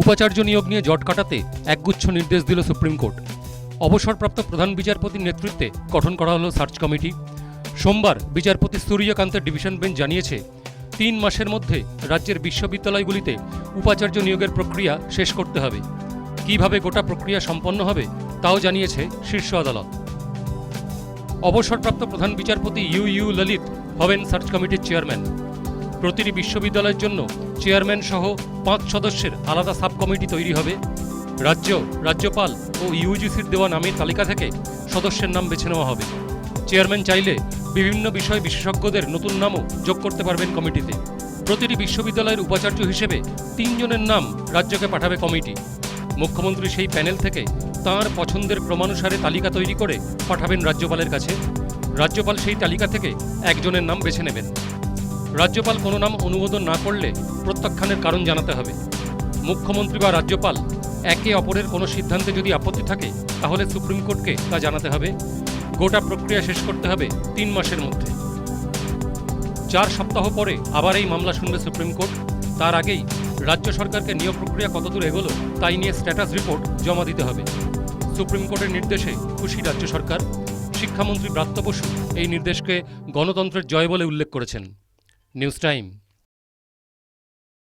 উপাচার্য নিয়োগ নিয়ে জট কাটাতে একগুচ্ছ নির্দেশ দিল সুপ্রিম কোর্ট। অবসরপ্রাপ্ত প্রধান বিচারপতির নেতৃত্বে গঠন করা হলো সার্চ কমিটি। সোমবার বিচারপতি সূর্যকান্তের ডিভিশন বেঞ্চ জানিয়েছে, তিন মাসের মধ্যে রাজ্যের বিশ্ববিদ্যালয়গুলিতে উপাচার্য নিয়োগের প্রক্রিয়া শেষ করতে হবে। কীভাবে গোটা প্রক্রিয়া সম্পন্ন হবে তাও জানিয়েছে শীর্ষ আদালত। অবসরপ্রাপ্ত প্রধান বিচারপতি ইউ ইউ ললিত হবেন সার্চ কমিটির চেয়ারম্যান। প্রতিটি বিশ্ববিদ্যালয়ের জন্য চেয়ারম্যান সহ পাঁচ সদস্যের আলাদা সাব কমিটি তৈরি হবে। রাজ্য, রাজ্যপাল ও ইউজিসির দেওয়া নামের তালিকা থেকে সদস্যের নাম বেছে নেওয়া হবে। চেয়ারম্যান চাইলে বিভিন্ন বিষয় বিশেষজ্ঞদের নতুন নামও যোগ করতে পারবেন কমিটিতে। প্রতিটি বিশ্ববিদ্যালয়ের উপাচার্য হিসেবে তিনজনের নাম রাজ্যকে পাঠাবে কমিটি। মুখ্যমন্ত্রী সেই প্যানেল থেকে তাঁর পছন্দের ক্রমানুসারে তালিকা তৈরি করে পাঠাবেন রাজ্যপালের কাছে। রাজ্যপাল সেই তালিকা থেকে একজনের নাম বেছে নেবেন। রাজ্যপাল কোনো নাম অনুমোদন না করলে প্রত্যাখ্যানের কারণ জানাতে হবে। মুখ্যমন্ত্রী বা রাজ্যপাল একে অপরের কোনো সিদ্ধান্তে যদি আপত্তি থাকে, তাহলে সুপ্রিম কোর্টকে তা জানাতে হবে। গোটা প্রক্রিয়া শেষ করতে হবে তিন মাসের মধ্যে। চার সপ্তাহ পরে আবার এই মামলা শুনবে সুপ্রিম কোর্ট। তার আগেই রাজ্য সরকারকে নিয়োগ প্রক্রিয়া কতদূর এগোলো, তাই নিয়ে স্ট্যাটাস রিপোর্ট জমা দিতে হবে। সুপ্রিম কোর্টের নির্দেশে খুশি রাজ্য সরকার। শিক্ষামন্ত্রী ব্রাত্য বসু এই নির্দেশকে গণতন্ত্রের জয় বলে উল্লেখ করেছেন। News time